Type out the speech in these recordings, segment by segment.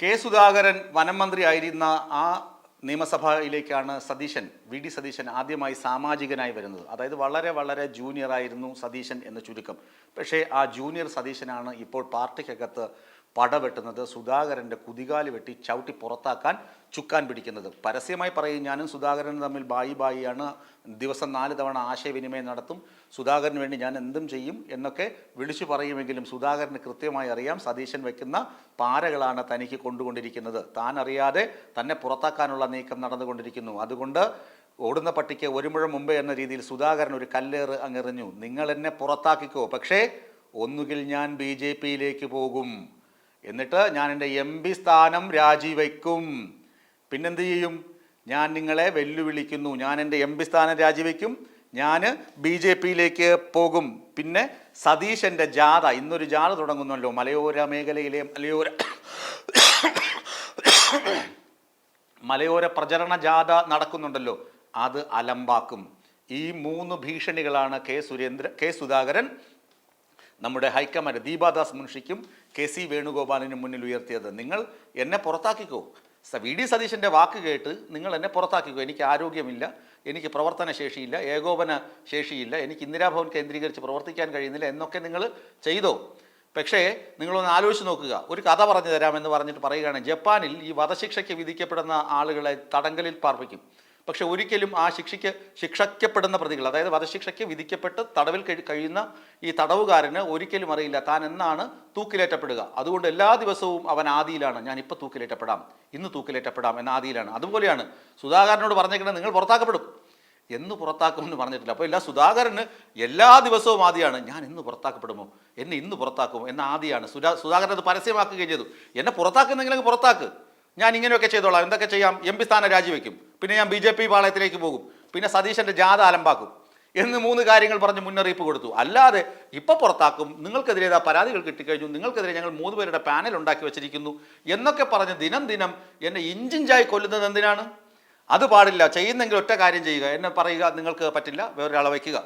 K Sudhakaran വനം മന്ത്രി ആയിരുന്ന ആ നിയമസഭയിലേക്കാണ് സതീശൻ വി ഡി സതീശൻ ആദ്യമായി സാമാജികനായി വരുന്നത്. അതായത് വളരെ വളരെ ജൂനിയർ ആയിരുന്നു സതീശൻ എന്ന ചുരുക്കം. പക്ഷേ ആ ജൂനിയർ സതീശനാണ് ഇപ്പോൾ പാർട്ടിക്കകത്ത് പടവെട്ടുന്നത് സുധാകരന്റെ കുതികാൽ വെട്ടി ചവിട്ടി പുറത്താക്കാൻ ചുക്കാൻ പിടിക്കുന്നത്. പരസ്യമായി പറയും ഞാനും സുധാകരനും തമ്മിൽ ബായി ബായിയാണ്. ദിവസം നാല് തവണ ആശയവിനിമയം നടത്തും. സുധാകരന് വേണ്ടി ഞാൻ എന്തും ചെയ്യും എന്നൊക്കെ വിളിച്ചു പറയുമെങ്കിലും സുധാകരന് കൃത്യമായി അറിയാം സതീശൻ വയ്ക്കുന്ന പാരകളാണ് തനിക്ക് കൊണ്ടുകൊണ്ടിരിക്കുന്നത്. താൻ അറിയാതെ തന്നെ പുറത്താക്കാനുള്ള നീക്കം നടന്നുകൊണ്ടിരിക്കുന്നു. അതുകൊണ്ട് ഓടുന്ന പട്ടിക്ക് ഒരു മുഴം മുമ്പേ എന്ന രീതിയിൽ സുധാകരൻ ഒരു കല്ലേറ് അങ്ങെറിഞ്ഞു നിങ്ങൾ എന്നെ പുറത്താക്കിക്കോ. പക്ഷേ ഒന്നുകിൽ ഞാൻ ബി ജെ പിയിലേക്ക് പോകും. എന്നിട്ട് ഞാൻ എന്റെ എം പി സ്ഥാനം രാജിവെക്കും. പിന്നെന്ത് ചെയ്യും? ഞാൻ നിങ്ങളെ വെല്ലുവിളിക്കുന്നു. ഞാൻ എന്റെ എം പി സ്ഥാനം രാജിവെക്കും. ഞാൻ ബി ജെ പിയിലേക്ക് പോകും. പിന്നെ സതീശന്റെ ജാഥ. ഇന്നൊരു ജാഥ തുടങ്ങുന്നല്ലോ. മലയോര മേഖലയിലെ മലയോര മലയോര പ്രചരണ ജാഥ നടക്കുന്നുണ്ടല്ലോ. അത് അലമ്പാക്കും. ഈ മൂന്ന് ഭീഷണികളാണ് കെ സുരേന്ദ്ര കെ സുധാകരൻ നമ്മുടെ ഹൈക്കമാൻഡ് ദീപാദാസ് മുൻഷിക്കും കെ സി വേണുഗോപാലിനും മുന്നിൽ ഉയർത്തിയത്. നിങ്ങൾ എന്നെ പുറത്താക്കിക്കോ. വി. ഡി. സതീശന്റെ വാക്ക് കേട്ട് നിങ്ങൾ എന്നെ പുറത്താക്കിക്കോ. എനിക്ക് ആരോഗ്യമില്ല എനിക്ക് പ്രവർത്തന ശേഷിയില്ല ഏകോപന ശേഷിയില്ല എനിക്ക് ഇന്ദിരാഭവൻ കേന്ദ്രീകരിച്ച് പ്രവർത്തിക്കാൻ കഴിയുന്നില്ല എന്നൊക്കെ നിങ്ങൾ ചെയ്തോ. പക്ഷേ നിങ്ങളൊന്ന് ആലോചിച്ച് നോക്കുക. ഒരു കഥ പറഞ്ഞു തരാമെന്ന് പറഞ്ഞിട്ട് പറയുകയാണ് ജപ്പാനിൽ ഈ വധശിക്ഷയ്ക്ക് വിധിക്കപ്പെടുന്ന ആളുകളെ തടങ്കലിൽ പാർപ്പിക്കും. പക്ഷെ ഒരിക്കലും ആ ശിക്ഷയ്ക്ക് ശിക്ഷിക്കപ്പെടുന്ന പ്രതികൾ അതായത് വധശിക്ഷയ്ക്ക് വിധിക്കപ്പെട്ട് തടവിൽ കഴിയുന്ന ഈ തടവുകാരന് ഒരിക്കലും അറിയില്ല. താൻ എന്നാണ് തൂക്കിലേറ്റപ്പെടുക? അതുകൊണ്ട് എല്ലാ ദിവസവും അവൻ ആദിയിലാണ്. ഞാൻ ഇപ്പോൾ തൂക്കിലേറ്റപ്പെടാം. ഇന്ന് തൂക്കിലേറ്റപ്പെടാം എന്ന ആദിയിലാണ്. അതുപോലെയാണ് സുധാകരനോട് പറഞ്ഞേക്കുന്നത് നിങ്ങൾ പുറത്താക്കപ്പെടും. എന്ന് പുറത്താക്കുമെന്ന് പറഞ്ഞിട്ടില്ല. അപ്പോൾ എല്ലാ സുധാകരന് എല്ലാ ദിവസവും ആദ്യമാണ് ഞാൻ ഇന്ന് പുറത്താക്കപ്പെടുമോ? എന്നെ ഇന്ന് പുറത്താക്കുമോ? എന്ന ആദ്യമാണ് സുധാ സുധാകരൻ അത് പരസ്യമാക്കുകയും ചെയ്തു. എന്നെ പുറത്താക്കുന്നെങ്കിലും പുറത്താക്ക്. ഞാൻ ഇങ്ങനെയൊക്കെ ചെയ്തോളാം. എന്തൊക്കെ ചെയ്യാം? എം പി സ്ഥാനം രാജിവെക്കും. പിന്നെ ഞാൻ ബി ജെ പി പാളയത്തിലേക്ക് പോകും. പിന്നെ സതീശന്റെ ജാഥ അലമ്പാക്കും എന്ന് മൂന്ന് കാര്യങ്ങൾ പറഞ്ഞ് മുന്നറിയിപ്പ് കൊടുത്തു. അല്ലാതെ ഇപ്പം പുറത്താക്കും. നിങ്ങൾക്കെതിരെ ഏതാ പരാതികൾ കിട്ടിക്കഴിഞ്ഞു. നിങ്ങൾക്കെതിരെ ഞങ്ങൾ മൂന്ന് പേരുടെ പാനൽ ഉണ്ടാക്കി വെച്ചിരിക്കുന്നു എന്നൊക്കെ പറഞ്ഞ് ദിനം ദിനം എന്നെ ഇഞ്ചിഞ്ചായി കൊല്ലുന്നത് എന്തിനാണ്? അത് പാടില്ല. ചെയ്യുന്നെങ്കിൽ ഒറ്റ കാര്യം ചെയ്യുക. എന്നെ പറയുക നിങ്ങൾക്ക് പറ്റില്ല. വേറൊരാളെ വയ്ക്കുക.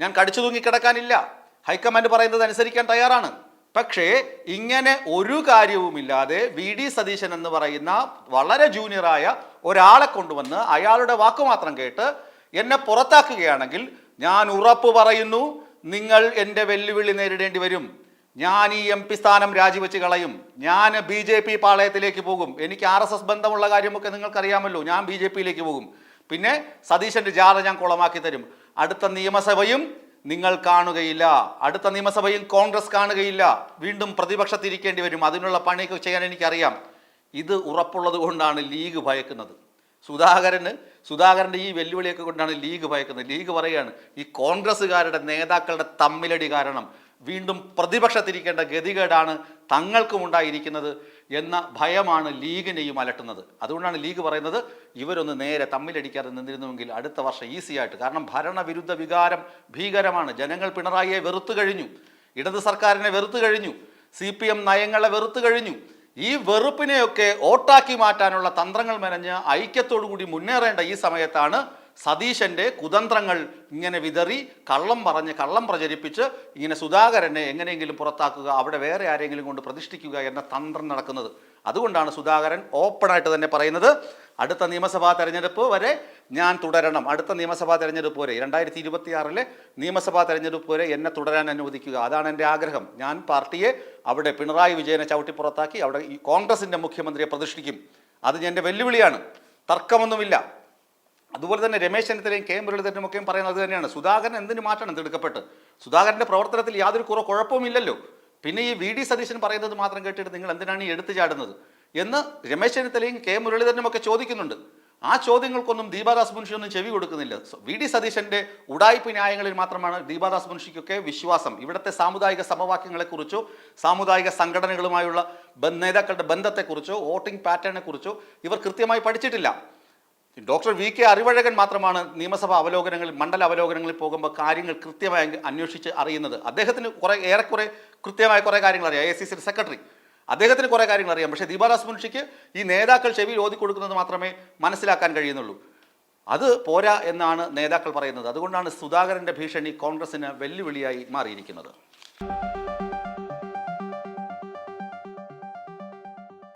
ഞാൻ കടിച്ചു തൂങ്ങി കിടക്കാനില്ല. ഹൈക്കമാൻഡ് പറയുന്നത് അനുസരിക്കാൻ തയ്യാറാണ്. പക്ഷേ ഇങ്ങനെ ഒരു കാര്യവുമില്ലാതെ വി ഡി സതീശൻ എന്ന് പറയുന്ന വളരെ ജൂനിയറായ ഒരാളെ കൊണ്ടുവന്ന് അയാളുടെ വാക്ക് മാത്രം കേട്ട് എന്നെ പുറത്താക്കുകയാണെങ്കിൽ ഞാൻ ഉറപ്പ് പറയുന്നു നിങ്ങൾ എന്റെ വെല്ലുവിളി നേരിടേണ്ടി വരും. ഞാൻ ഈ എം പി സ്ഥാനം രാജിവെച്ച് കളയും. ഞാൻ ബി ജെ പി പാളയത്തിലേക്ക് പോകും. എനിക്ക് ആർ എസ് എസ് ബന്ധമുള്ള കാര്യമൊക്കെ നിങ്ങൾക്കറിയാമല്ലോ. ഞാൻ ബി ജെ പിയിലേക്ക് പോകും. പിന്നെ സതീശന്റെ ജാഥ ഞാൻ കുളമാക്കി തരും. അടുത്ത നിയമസഭയും നിങ്ങൾ കാണുകയില്ല. അടുത്ത നിയമസഭയിൽ കോൺഗ്രസ് കാണുകയില്ല. വീണ്ടും പ്രതിപക്ഷത്തിരിക്കേണ്ടി വരും. അതിനുള്ള പണിയൊക്കെ ചെയ്യാൻ എനിക്കറിയാം. ഇത് ഉറപ്പുള്ളത് കൊണ്ടാണ് ലീഗ് ഭയക്കുന്നത്. സുധാകരന് സുധാകരന്റെ ഈ വെല്ലുവിളിയൊക്കെ കൊണ്ടാണ് ലീഗ് ഭയക്കുന്നത്. ലീഗ് പറയുകയാണ് ഈ കോൺഗ്രസ്സുകാരുടെ നേതാക്കളുടെ തമ്മിലടി കാരണം വീണ്ടും പ്രതിപക്ഷത്തിരിക്കേണ്ട ഗതികേടാണ് തങ്ങൾക്കും ഉണ്ടായിരിക്കുന്നത്. എന്ന ഭയമാണ് ലീഗിനെയും അലട്ടുന്നത്. അതുകൊണ്ടാണ് ലീഗ് പറയുന്നത് ഇവരൊന്ന് നേരെ തമ്മിലടിക്കാതെ നിന്നിരുന്നുവെങ്കിൽ അടുത്ത വർഷം ഈസിയായിട്ട് കാരണം ഭരണവിരുദ്ധ വികാരം ഭീകരമാണ്. ജനങ്ങൾ പിണറായിയെ വെറുത്തു കഴിഞ്ഞു. ഇടത് സർക്കാരിനെ വെറുത്തു കഴിഞ്ഞു. സി പി എം നയങ്ങളെ വെറുത്തു കഴിഞ്ഞു. ഈ വെറുപ്പിനെയൊക്കെ ഓട്ടാക്കി മാറ്റാനുള്ള തന്ത്രങ്ങൾ മെനഞ്ഞ് ഐക്യത്തോടു കൂടി മുന്നേറേണ്ട ഈ സമയത്താണ് സതീശന്റെ കുതന്ത്രങ്ങൾ ഇങ്ങനെ വിതറി കള്ളം പറഞ്ഞ് കള്ളം പ്രചരിപ്പിച്ച് ഇങ്ങനെ സുധാകരനെ എങ്ങനെയെങ്കിലും പുറത്താക്കുക അവിടെ വേറെ ആരെങ്കിലും കൊണ്ട് പ്രതിഷ്ഠിക്കുക എന്ന തന്ത്രം നടക്കുന്നത്. അതുകൊണ്ടാണ് സുധാകരൻ ഓപ്പണായിട്ട് തന്നെ പറയുന്നത്. അടുത്ത നിയമസഭാ തെരഞ്ഞെടുപ്പ് വരെ ഞാൻ തുടരണം. അടുത്ത നിയമസഭാ തെരഞ്ഞെടുപ്പ് വരെ രണ്ടായിരത്തി ഇരുപത്തിയാറിലെ നിയമസഭാ തെരഞ്ഞെടുപ്പ് വരെ എന്നെ തുടരാൻ അനുവദിക്കുക. അതാണ് എന്റെ ആഗ്രഹം. ഞാൻ പാർട്ടിയെ അവിടെ പിണറായി വിജയനെ ചവിട്ടി പുറത്താക്കി അവിടെ കോൺഗ്രസിന്റെ മുഖ്യമന്ത്രിയെ പ്രതിഷ്ഠിക്കും. അത് എന്റെ വെല്ലുവിളിയാണ്. തർക്കമൊന്നുമില്ല. അതുപോലെ തന്നെ രമേശ് ചെന്നിത്തലയും കെ മുരളീധരനും ഒക്കെയും പറയുന്നത് തന്നെയാണ്. സുധാകരൻ എന്തിന് മാറ്റണം തിടുക്കപ്പെട്ട് സുധാകരന്റെ പ്രവർത്തനത്തിൽ യാതൊരു കുറവ് കുഴപ്പമില്ലല്ലോ പിന്നെ ഈ വി ഡി സതീശൻ പറയുന്നത് മാത്രം കേട്ടിട്ട് നിങ്ങൾ എന്തിനാണ് ഈ എടുത്തു ചാടുന്നത്? എന്ന് രമേശ് ചെന്നിത്തലയും കെ മുരളീധരനും ഒക്കെ ചോദിക്കുന്നുണ്ട്. ആ ചോദ്യങ്ങൾക്കൊന്നും ദീപാദാസ് മുൻഷി ഒന്നും ചെവി കൊടുക്കുന്നില്ല. വി ഡി സതീശന്റെ ഉടായ്പ ന്യായങ്ങളിൽ മാത്രമാണ് ദീപാദാസ് മുൻഷിക്കൊക്കെ വിശ്വാസം. ഇവിടുത്തെ സാമുദായിക സമവാക്യങ്ങളെക്കുറിച്ചോ സാമുദായിക സംഘടനകളുമായുള്ള നേതാക്കളുടെ ബന്ധത്തെക്കുറിച്ചോ വോട്ടിംഗ് പാറ്റേണിനെ കുറിച്ചോ ഇവർ കൃത്യമായി പഠിച്ചിട്ടില്ല. ഡോക്ടർ വി കെ അറിവഴകൻ മാത്രമാണ് നിയമസഭാ അവലോകനങ്ങളിൽ മണ്ഡല അവലോകനങ്ങളിൽ പോകുമ്പോൾ കാര്യങ്ങൾ കൃത്യമായി അന്വേഷിച്ച് അറിയുന്നത്. അദ്ദേഹത്തിന് കുറേ ഏറെക്കുറെ കൃത്യമായ കുറേ കാര്യങ്ങൾ അറിയാം. A C C secretary. അദ്ദേഹത്തിന് കുറേ കാര്യങ്ങൾ അറിയാം. പക്ഷേ ദീപാദാസ് മുൻഷിക്ക് ഈ നേതാക്കൾ ചെവിയിൽ ഓതി കൊടുക്കുന്നത് മാത്രമേ മനസ്സിലാക്കാൻ കഴിയുന്നുള്ളൂ. അത് പോരാ എന്നാണ് നേതാക്കൾ പറയുന്നത്. അതുകൊണ്ടാണ് സുധാകരന്റെ ഭീഷണി കോൺഗ്രസിന് വെല്ലുവിളിയായി മാറിയിരിക്കുന്നത്.